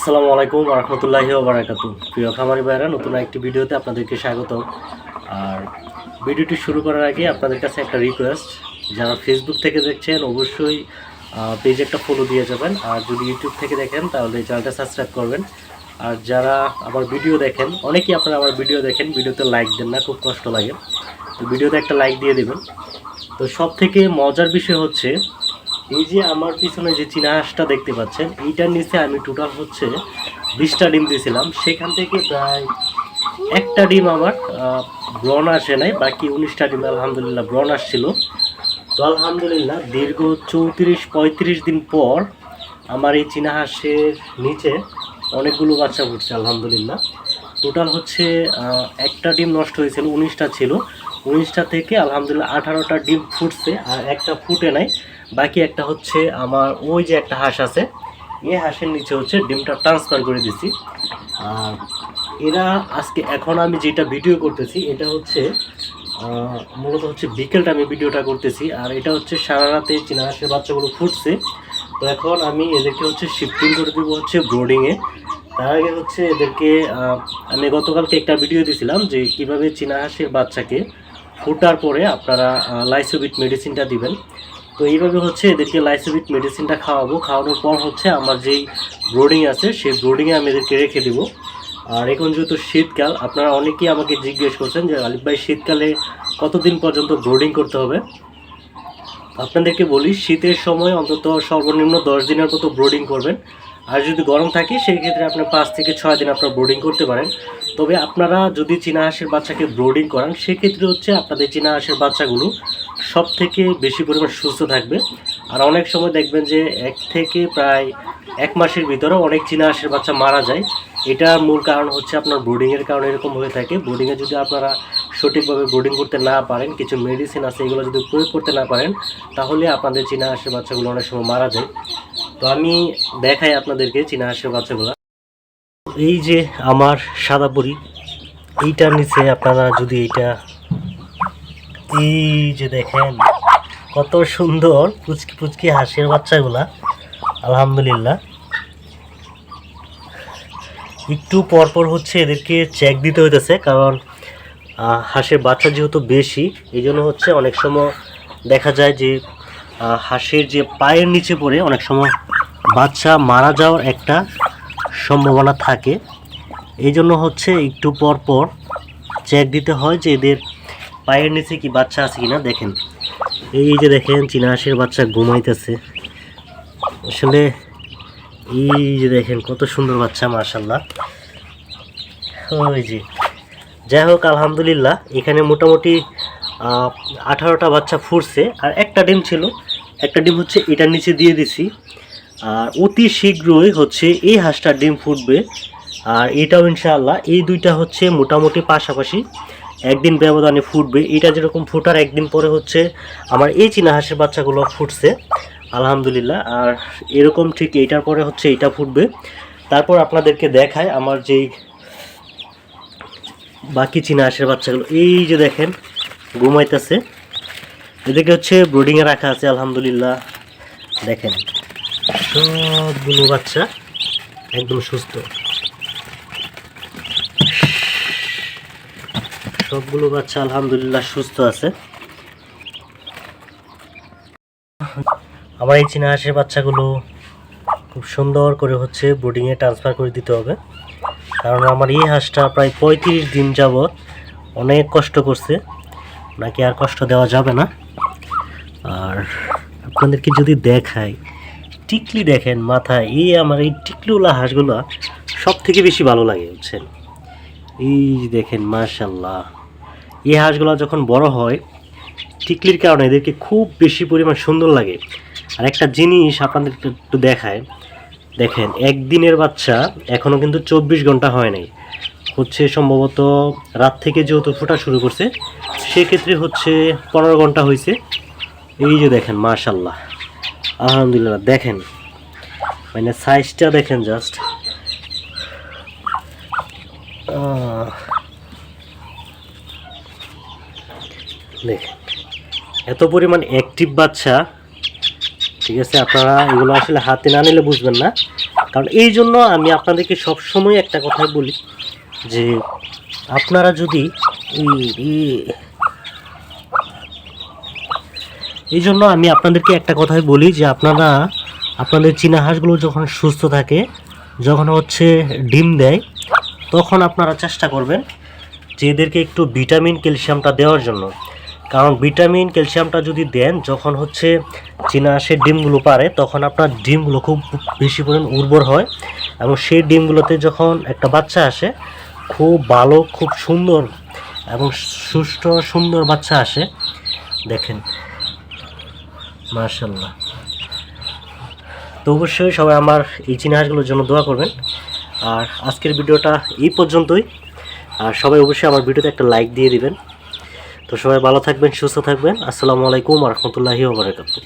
আসসালামু আলাইকুম রহমতুল্লাহি বারাকাতু প্রিয় খামারি ভাইরা নতুন একটি ভিডিওতে আপনাদেরকে স্বাগত আর ভিডিওটি শুরু করার আগে আপনাদের কাছে একটা রিকোয়েস্ট যারা ফেসবুক থেকে দেখছেন, অবশ্যই পেজ একটা ফলো দিয়ে যাবেন। আর যদি ইউটিউব থেকে দেখেন, তাহলে চ্যানেলটা সাবস্ক্রাইব করবেন। আর যারা আমার ভিডিও দেখেন, অনেকেই আপনারা আমার ভিডিও দেখেন ভিডিওতে লাইক দেন না, খুব কষ্ট লাগে। তো ভিডিওতে একটা লাইক দিয়ে দেবেন। তো সব থেকে মজার বিষয় হচ্ছে এই যে আমার পিছনে যে চীনা হাঁসটা দেখতে পাচ্ছেন, এইটার নিচে আমি টোটাল হচ্ছে বিশটা ডিম দিয়েছিলাম। সেখান থেকে প্রায় একটা ডিম আমার ব্রন আসে নাই, বাকি উনিশটা ডিম আলহামদুলিল্লাহ ব্রন আসছিল। তো আলহামদুলিল্লাহ দীর্ঘ চৌত্রিশ, পঁয়ত্রিশ দিন পর আমার এই চীনা হাঁসের নিচে অনেকগুলো বাচ্চা ফুটছে আলহামদুলিল্লাহ। টোটাল হচ্ছে একটা ডিম নষ্ট হয়েছিল, উনিশটা ছিল। উনিশটা থেকে আলহামদুলিল্লাহ আঠারোটা ডিম ফুটছে আর একটা ফুটে নাই। বাকি একটা হচ্ছে আমার ওই যে একটা হাঁস আছে, এই হাঁসের নিচে হচ্ছে ডিমটা ট্রান্সফার করে দিছি। আর এরা আজকে এখন আমি যেটা ভিডিও করতেছি, এটা হচ্ছে মূলত হচ্ছে বিকেলটা আমি ভিডিওটা করতেছি। আর এটা হচ্ছে সারা রাতে চীনা হাঁসের বাচ্চাগুলো ফুটছে। তো এখন আমি এদেরকে হচ্ছে শিফটিং করে দেবো হচ্ছে ব্রোডিংয়ে তার আগে হচ্ছে এদেরকে আমি গতকালকে একটা ভিডিও দিয়েছিলাম যে কীভাবে চীনা হাঁসের বাচ্চাকে ফুটার পরে আপনারা লাইসোবিট মেডিসিনটা দিবেন। তো এইভাবে হচ্ছে এদেরকে লাইসোবিট মেডিসিনটা খাওয়াবো। খাওয়ানোর পর হচ্ছে আমার যেই ব্রোডিং আছে, সেই ব্রোডিংয়ে আমি এদেরকে রেখে দেবো। আর এখন যেহেতু শীতকাল, আপনারা অনেকেই আমাকে জিজ্ঞেস করছেন যে, আলিফ ভাই, শীতকালে কতদিন পর্যন্ত ব্রোডিং করতে হবে? আপনাদেরকে বলি, শীতের সময় অন্তত সর্বনিম্ন দশ দিনের মতো ব্রোডিং করবেন। আর যদি গরম থাকে সেই ক্ষেত্রে আপনি পাঁচ থেকে ছয় দিন আপনার ব্রোডিং করতে পারেন। তবে আপনারা যদি চীনা হাঁসের বাচ্চাকে ব্রোডিং করান, সেক্ষেত্রে হচ্ছে আপনাদের চীনা হাঁসের বাচ্চাগুলো সব থেকে বেশি পরিমাণ সুস্থ থাকবে। আর অনেক সময় দেখবেন যে এক থেকে প্রায় এক মাসের ভিতরে অনেক চীনা হাঁসের বাচ্চা মারা যায়। এটা মূল কারণ হচ্ছে আপনার ব্রোডিংয়ের কারণে এরকম হয়ে থাকে। ব্রোডিংয়ে যদি আপনারা সঠিকভাবে ব্রোডিং করতে না পারেন, কিছু মেডিসিন আছে, এগুলো যদি প্রয়োগ করতে না পারেন, তাহলে আপনাদের চীনা হাঁসের বাচ্চাগুলো অনেক সময় মারা যায়। তো আমি দেখাই আপনাদেরকে চীনা হাঁসের বাচ্চাগুলো। এই যে আমার সাদা পরি এইটার নিচে আপনারা যদি এইটা, এই যে দেখেন, কত সুন্দর পুচকি পুচকি হাঁসের বাচ্চাগুলা, আলহামদুলিল্লাহ। একটু পরপর হচ্ছে এদেরকে চেক দিতে হইতেছে, কারণ হাঁসের বাচ্চা যেহেতু বেশি, এই জন্য হচ্ছে অনেক সময় দেখা যায় যে হাঁসের যে পায়ের নিচে পড়ে অনেক সময় বাচ্চা মারা যাওয়ার একটা সম্ভাবনা থাকে। এই জন্য হচ্ছে একটু পর পর চেক দিতে হয় যে এদের পায়ের নিচে কি বাচ্চা আছে কিনা। দেখেন, এই যে দেখেন, চীনা বাচ্চা ঘুমাইতেছে। আসলে এই যে দেখেন, কত সুন্দর বাচ্চা মাশাল্লাহ ওই যে, যাই হোক, আলহামদুলিল্লাহ, এখানে মোটামুটি আঠারোটা বাচ্চা ফুটছে আর একটা ডিম ছিল, একটা ডিম হচ্ছে এটার নিচে দিয়ে দিছি। আর অতি শীঘ্রই হচ্ছে এই হাঁসটার ডিম ফুটবে। আর এটাও ইনশাআল্লাহ, এই দুইটা হচ্ছে মোটামুটি পাশাপাশি একদিন ব্যবধানে ফুটবে। এটা যেরকম ফুটার একদিন পরে হচ্ছে আমার এই চীনা হাঁসের বাচ্চাগুলো ফুটছে, আলহামদুলিল্লাহ। আর এরকম ঠিক এইটার পরে হচ্ছে এটা ফুটবে। তারপর আপনাদেরকে দেখায় আমার যেই বাকি চীনা হাঁসের বাচ্চাগুলো। এই যে দেখেন, ঘুমাইতেছে। এদেরকে হচ্ছে ব্রোডিংয়ে রাখা আছে, আলহামদুলিল্লাহ। দেখেন। সবগুলো বাচ্চা একদম সুস্থ। সবগুলো বাচ্চা আলহামদুলিল্লাহ সুস্থ আছে। আমার এই চীনা হাঁসের বাচ্চাগুলো খুব সুন্দর করে হচ্ছে বোর্ডিংয়ে ট্রান্সফার করে দিতে হবে। কারণ আমার এই হাঁসটা প্রায় পঁয়ত্রিশ দিন যাবৎ অনেক কষ্ট করছে। নাকি আর কষ্ট দেওয়া যাবে না। আর আপনাদেরকে যদি দেখাই টিকলি দেখেন মাথায়, এই আমার এই টিকলিওলা হাঁসগুলো সব থেকে বেশি ভালো লাগে, বুঝছেন? এই দেখেন মাশাল্লাহ এই হাঁসগুলো যখন বড় হয়, টিকলির কারণে এদেরকে খুব বেশি পরিমাণ সুন্দর লাগে। আর একটা জিনিস আপনাদেরকে একটু দেখায় দেখেন, একদিনের বাচ্চা এখনও কিন্তু চব্বিশ ঘণ্টা হয় নাই। হচ্ছে সম্ভবত রাত থেকে যেহেতু ফোটা শুরু করছে, সেক্ষেত্রে হচ্ছে পনেরো ঘণ্টা হয়েছে এই যে দেখেন মাশাল্লাহ আলহামদুলিল্লাহ, দেখেন। মানে সাইজটা দেখেন জাস্ট দেখেন, এত পরিমাণ অ্যাক্টিভ বাচ্চা, ঠিক আছে, আপনারা এগুলো আসলে হাতে না নিলে বুঝবেন না। কারণ এই জন্য আমি আপনাদেরকে সবসময় একটা কথাই বলি যে, আপনারা যদি এই- এই জন্য আমি আপনাদেরকে একটা কথাই বলি যে আপনারা, আপনাদের চীনা হাঁসগুলো যখন সুস্থ থাকে, যখন হচ্ছে ডিম দেয়, তখন আপনারা চেষ্টা করবেন যে এদেরকে একটু ভিটামিন, ক্যালসিয়ামটা দেওয়ার জন্য। কারণ ভিটামিন, ক্যালসিয়ামটা যদি দেন, যখন হচ্ছে চীনা হাঁসের ডিমগুলো পারে, তখন আপনার ডিমগুলো খুব বেশি পরিমাণ উর্বর হয় এবং সেই ডিমগুলোতে যখন একটা বাচ্চা আসে, খুব ভালো, খুব সুন্দর এবং সুষ্ঠ সুন্দর বাচ্চা আসে, দেখেন। মার্শাল্লাহ তো অবশ্যই সবাই আমার এই চীনা হাঁসগুলোর জন্য দোয়া করবেন। আর আজকের ভিডিওটা এই পর্যন্তই। আর সবাই অবশ্যই আমার ভিডিওতে একটা লাইক দিয়ে দিবেন। তো সবাই ভালো থাকবেন, সুস্থ থাকবেন। আসসালামু আলাইকুম রহমতুল্লাহি ওবরাকাতুহ